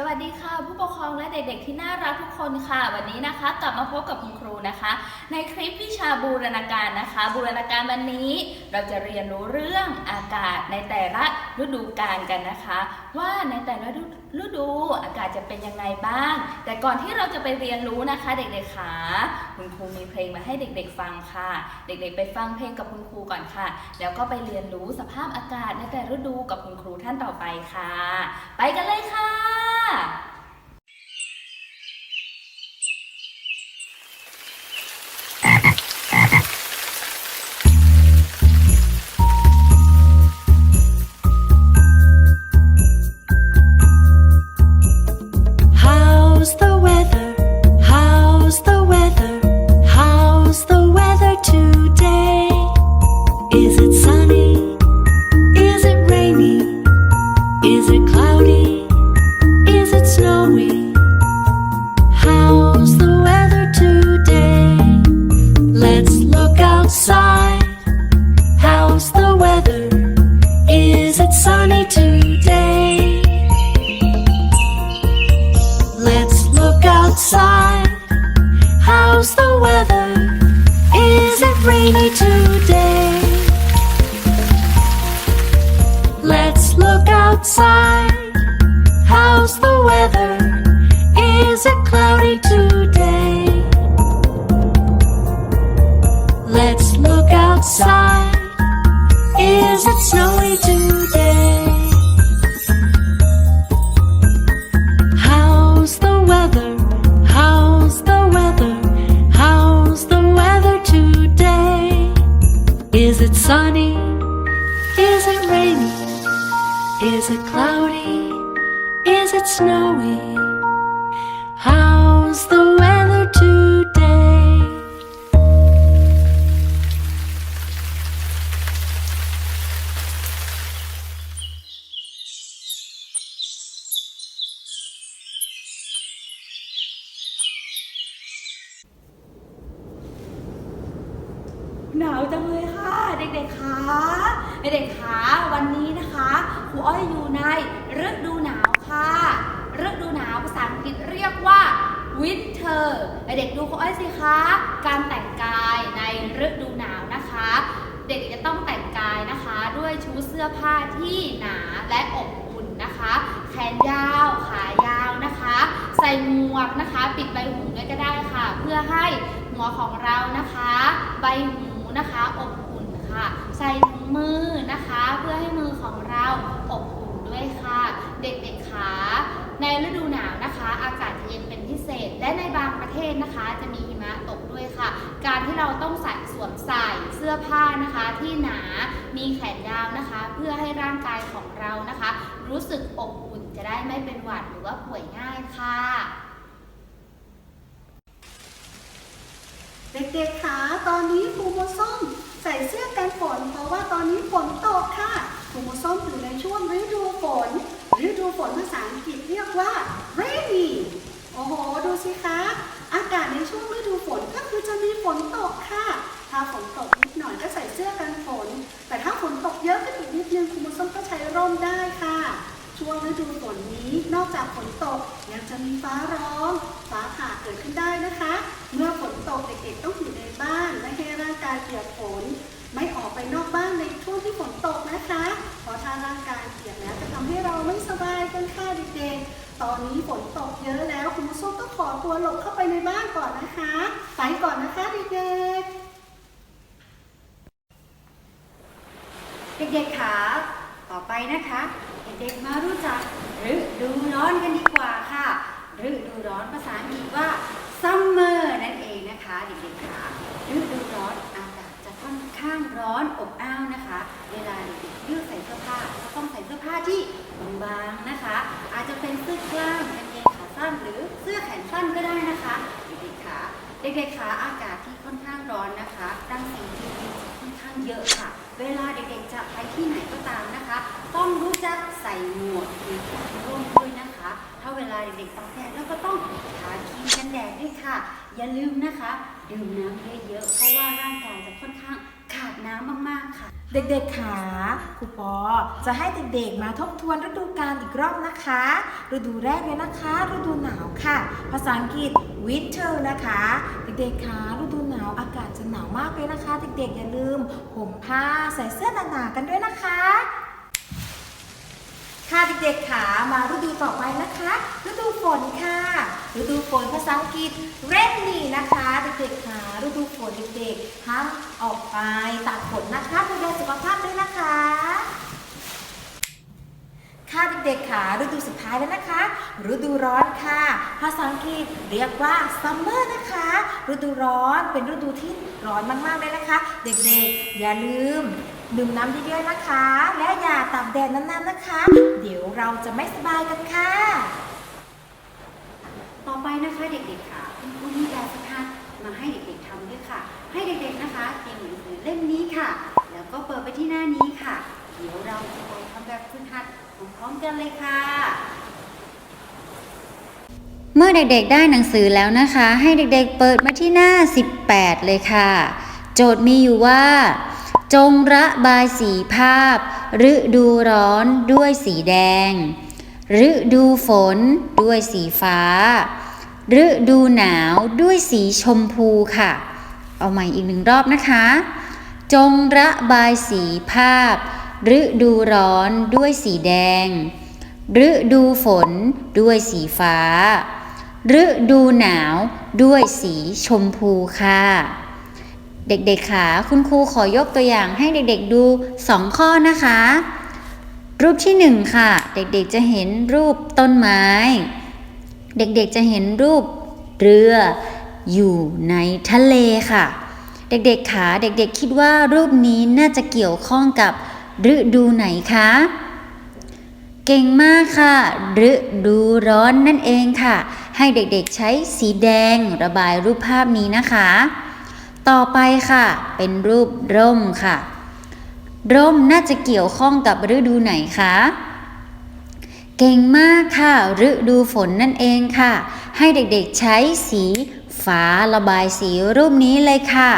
สวัสดีค่ะ ผู้ปกครองและเด็กๆที่น่ารักทุกคนค่ะ วันนี้นะคะกลับมาพบกับคุณครูนะคะ ในคลิปวิชาบูรณาการนะคะ บูรณาการวันนี้ เราจะเรียนรู้เรื่องอากาศในแต่ละฤดูกาลกันนะคะ ว่าในแต่ละฤดูอากาศจะเป็นยังไงบ้าง แต่ก่อนที่เราจะไปเรียนรู้นะคะ เด็กๆค่ะคุณครูมีเพลงมาให้เด็กๆฟังค่ะ เด็กๆ ไปฟังเพลงกับคุณครูก่อนค่ะ แล้วก็ไปเรียนรู้สภาพอากาศในแต่ฤดูกับคุณครูท่านต่อไปค่ะ ไปกันเลยค่ะ lá! How's the weather? Is it sunny today? Let's look outside. How's the weather? Is it rainy today? Let's look outside. How's the weather? Is it cloudy Is it snowy today? How's the weather? How's the weather? How's the weather today? Is it sunny? Is it rainy? Is it cloudy? Is it snowy? How's the วันนี้นะคะครูอ้อยอยู่ในฤดูหนาวค่ะฤดูหนาวภาษาอังกฤษเรียกว่า winter เด็กดูครูอ้อยสิคะการแต่งกายในฤดูหนาวนะคะ เด็กจะต้องแต่งกายนะคะ ด้วยชุดเสื้อผ้าที่หนาและอบอุ่นนะคะ แขนยาวขายาวนะคะ ใส่หมวกนะคะ ปิดใบหูด้วยก็ได้ค่ะ เพื่อให้หัวของเรานะคะ ใบหูนะคะอบอุ่นค่ะ ใส่ มือนะคะ เพื่อให้มือของเราอบอุ่นด้วยค่ะ เด็กๆขาในฤดูหนาวนะคะ อากาศจะเย็นเป็นพิเศษ และในบางประเทศนะคะ จะมีหิมะตกด้วยค่ะ การที่เราต้องใส่สวมใส่เสื้อผ้านะคะ ที่หนามีแขนยาวนะคะ เพื่อให้ร่างกายของเรานะคะ รู้สึกอบอุ่นจะได้ไม่เป็นหวัดหรือว่าป่วยง่ายค่ะเด็กๆคะตอนนี้ครูโมส้ม ใส่เสื้อกันฝน เพราะว่าตอนนี้ฝนตกค่ะครูโมส้มอยู่ในช่วงฤดูฝน ฤดูฝนภาษาอังกฤษเรียกว่า rainy โอ้โห ดูสิคะ อากาศในช่วงฤดูฝนก็คือจะมีฝนตกค่ะ ถ้าฝนตกนิดหน่อยก็ใส่เสื้อกันฝน แต่ถ้าฝนตกเยอะขึ้นอีกนิดนึงครูโมส้มก็ใช้ร่มได้ค่ะ ช่วงฤดูฝนนี้นอกจากฝนตกยังจะมีฟ้าร้อง ฟ้าผ่าเกิดขึ้นได้นะคะ เมื่อฝนตกเด็กๆต้องอยู่ในบ้านไม่ให้ร่างกายเปียกฝน ไม่ออกไปนอกบ้านในช่วงที่ฝนตกนะคะเพราะถ้าร่างกายเปียกแล้วจะทำให้เราไม่สบายกันค่ะเด็กๆ ตอนนี้ฝนตกเยอะแล้วคุณผู้ชมต้องขอตัวหลบเข้าไปในบ้านก่อนนะคะ ไปก่อนนะคะเด็กๆเด็กๆขาต่อไปนะคะ เด็กๆมารู้จักฤดูร้อนกันดีกว่าค่ะฤดูร้อนภาษาอังกฤษว่า summer นั่นเองนะคะเด็กๆขาฤดูร้อนอากาศจะค่อนข้างร้อนอบอ้าวนะคะ เวลาเด็กๆเลือกใส่เสื้อผ้าก็ต้องใส่เสื้อผ้าที่บางๆนะคะ อาจจะเป็นเสื้อกล้ามกางเกงขาสั้นหรือเสื้อแขนสั้นก็ได้นะคะเด็กๆขาเด็กๆขาอากาศที่ค่อนข้างร้อนนะคะรังสีที่ค่อนข้างเยอะค่ะ เวลาเด็กๆจะไปที่ไหนก็ตามนะคะ ต้องรู้จักใส่หมวกหรือร่มด้วยนะคะ ถ้าเวลาเด็กๆตากแดดแล้วก็ต้อง มกันแดดด้วยค่ะ อย่าลืมนะคะ ดื่มน้ำเยอะๆเพราะว่าร่างกายจะค่อนข้างขาขาดน้ำมากๆค่ะ เด็กๆขาครูปอจะให้เด็กๆมาทบทวนฤดูกาลอีกรอบนะคะ ฤดูแรกเลยนะคะ ฤดูหนาวค่ะ ภาษาอังกฤษ winter นะคะ เด็กๆขาฤดูหนาวอากาศจะหนาวมากเลยนะคะ เด็กๆอย่าลืมห่มผ้าใส่เสื้อหนาๆกันด้วยนะคะ ค่ะเด็กๆขามาฤดูต่อไปนะคะ ฤดูฝนค่ะ ฤดูฝนภาษาอังกฤษ rainy นะคะเด็กๆขาฤดูฝนเด็กๆห้ามออกไปตากฝนนะคะดูแลสุขภาพด้วยนะคะค่ะเด็กๆค่ะฤดูสุดท้ายแล้วนะคะ ฤดูร้อนค่ะ ภาษาอังกฤษเรียกว่า summer นะคะ ฤดูร้อนเป็นฤดูที่ร้อนมากๆเลยนะคะ เด็กๆ อย่าลืม ดื่มน้ำเยอะๆนะคะ และอย่าตากแดดนานๆนะคะ เดี๋ยวเราจะไม่สบายกันค่ะ ต่อไปนะคะเด็กๆค่ะคุณครูมีแบบฝึกหัดมาให้เด็กๆทำด้วยค่ะ ให้เด็กๆนะคะเตรียมหนังสือเล่มนี้ค่ะ แล้วก็เปิดไปที่หน้านี้ค่ะ เดี๋ยวเราจะไปทำแบบฝึกหัดพร้อมๆกันเลยค่ะเมื่อเด็กๆได้หนังสือแล้วนะคะ ให้เด็กๆเปิดมาที่หน้า 18 เลยค่ะ โจทย์มีอยู่ว่า จงระบายสีภาพ ฤดูร้อนด้วยสีแดง ฤดูฝนด้วยสีฟ้า ฤดูหนาวด้วยสีชมพูค่ะ เอาใหม่อีกหนึ่งรอบนะคะ จงระบายสีภาพ ฤดูร้อนด้วยสีแดง ฤดูฝนด้วยสีฟ้า ฤดูหนาวด้วยสีชมพูค่ะ เด็กๆค่ะคุณครูขอยกตัวอย่างให้เด็กๆดู 2 ข้อนะคะ รูปที่ 1 ค่ะ เด็กๆจะเห็นรูปต้นไม้ เด็กๆจะเห็นรูปเรืออยู่ในทะเลค่ะ เด็กๆค่ะเด็กๆคิดว่ารูปนี้น่าจะเกี่ยวข้องกับฤดูไหนคะเก่งมากค่ะ ฤดูร้อนนั่นเองค่ะ ให้เด็กๆใช้สีแดงระบายรูปภาพนี้นะคะ ต่อไปค่ะ เป็นรูปร่มค่ะ ร่มน่าจะเกี่ยวข้องกับฤดูไหนคะเก่งมากค่ะ ฤดูฝนนั่นเองค่ะ ให้เด็กๆใช้สีฟ้าระบายสีรูปนี้เลยค่ะ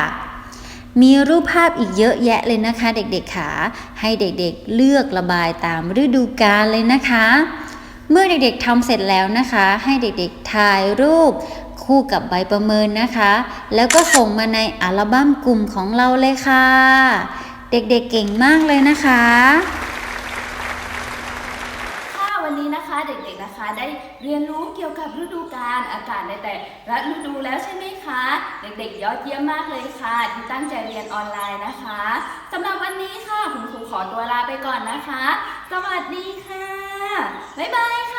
มีรูปภาพอีกเยอะแยะเลยนะคะ เด็กๆค่ะให้เด็กๆเลือกระบายตามฤดูกาลเลยนะคะ เมื่อเด็กๆทำเสร็จแล้วนะคะ ให้เด็กๆถ่ายรูป คู่กับใบประเมินนะคะ แล้วก็ส่งมาในอัลบั้มกลุ่มของเราเลยค่ะ เด็กๆเก่งมากเลยนะคะันนี้นะคะเด็กๆนะคะได้เรียนรู้เกี่ยวกับฤดูกาลอากาศในแต่ละฤดูแล้วใช่ไหมคะ เด็กๆยอดเยี่ยมมากเลยค่ะ ที่ตั้งใจเรียนออนไลน์นะคะสำหรับวันนี้ค่ะคุณครูขอตัวลาไปก่อนนะคะ สวัสดีค่ะ บ๊ายบาย